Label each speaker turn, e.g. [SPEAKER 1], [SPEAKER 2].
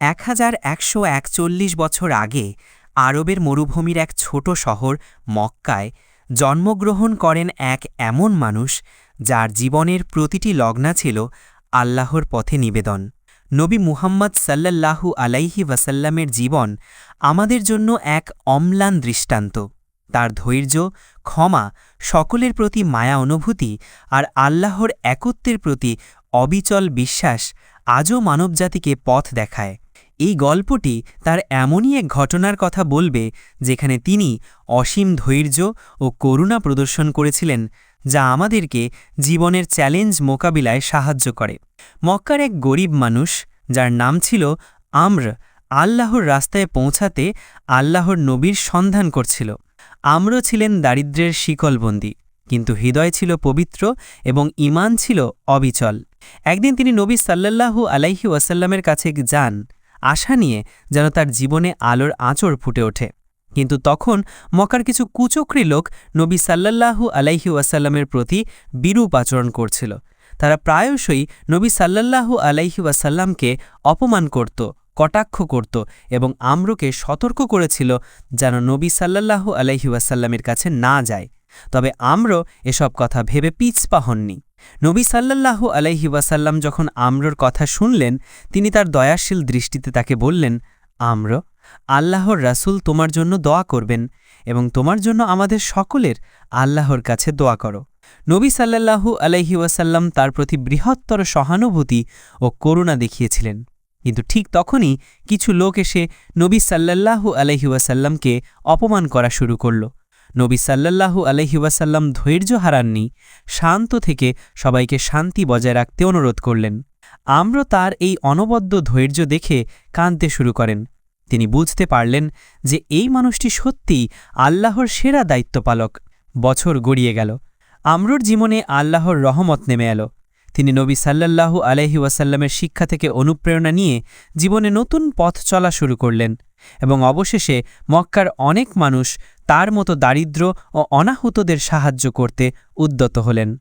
[SPEAKER 1] এক হাজার একশো একচল্লিশ বছর আগে আরবের মরুভূমির এক ছোট শহর মক্কায় জন্মগ্রহণ করেন এক এমন মানুষ যার জীবনের প্রতিটি লগ্না ছিল আল্লাহর পথে নিবেদন। নবী মুহাম্মদ সাল্লাল্লাহু আলাইহি ওয়াসাল্লামের জীবন আমাদের জন্য এক অম্লান দৃষ্টান্ত। তার ধৈর্য, ক্ষমা সকলের প্রতি মায়া অনুভূতি আর আল্লাহর একত্বের প্রতি অবিচল বিশ্বাস আজও মানবজাতিকে পথ দেখায়। এই গল্পটি তার এমনই এক ঘটনার কথা বলবে যেখানে তিনি অসীম ধৈর্য ও করুণা প্রদর্শন করেছিলেন, যা আমাদেরকে জীবনের চ্যালেঞ্জ মোকাবিলায় সাহায্য করে। মক্কার এক গরিব মানুষ, যার নাম ছিল আম্র, আল্লাহর রাস্তায় পৌঁছাতে আল্লাহর নবীর সন্ধান করছিল। আম্র ছিলেন দারিদ্র্যের শিকলবন্দী, কিন্তু হৃদয় ছিল পবিত্র এবং ইমান ছিল অবিচল। একদিন তিনি নবী সাল্লাল্লাহু আলাইহি ওয়াসাল্লামের কাছে যান। আশা নিয়ে যেন তার জীবনে আলোর আঁচড় ফুটে ওঠে। কিন্তু তখন মকার কিছু কুচক্রী লোক নবী সাল্লাল্লাহু আলাইহি ওয়াসাল্লামের প্রতি বিরূপ আচরণ করছিল। তারা প্রায়শই নবী সাল্লাল্লাহু আলাইহি ওয়াসাল্লামকে অপমান করত, কটাক্ষ করত এবং আম্রকে সতর্ক করেছিল যেন নবী সাল্লাল্লাহু আলাইহি ওয়াসাল্লামের কাছে না যায়। তবে আম্র এসব কথা ভেবে পিছপা হননি। নবী সাল্লাল্লাহু আলাইহি ওয়াসাল্লাম যখন আম্রর কথা শুনলেন, তিনি তার দয়াশীল দৃষ্টিতে তাকে বললেন, আম্র, আল্লাহর রাসূল তোমার জন্য দোয়া করবেন এবং তোমার জন্য আমাদের সকলের আল্লাহর কাছে দোয়া করো। নবী সাল্লাল্লাহু আলাইহি ওয়াসাল্লাম তার প্রতি বৃহত্তর সহানুভূতি ও করুণা দেখিয়েছিলেন। কিন্তু ঠিক তখনই কিছু লোক এসে নবী সাল্লাল্লাহু আলাইহি ওয়াসাল্লামকে অপমান করা শুরু করল। নবী সাল্লাল্লাহু আলহিউসাল্লাম ধৈর্য হারাননি, শান্ত থেকে সবাইকে শান্তি বজায় রাখতে অনুরোধ করলেন। আমরা তার এই অনবদ্য ধৈর্য দেখে কাঁদতে শুরু করেন। তিনি বুঝতে পারলেন যে এই মানুষটি সত্যিই আল্লাহর সেরা দায়িত্বপালক। বছর গড়িয়ে গেল। আমরুর জীবনে আল্লাহর রহমত নেমে এলো। তিনি নবী সাল্লাল্লাহু আলহি ওয়াসাল্লামের শিক্ষা থেকে অনুপ্রেরণা নিয়ে জীবনে নতুন পথ চলা শুরু করলেন এবং অবশেষে মক্কার অনেক মানুষ তার মতো দারিদ্র ও অনাহুতদের সাহায্য করতে উদ্যত হলেন।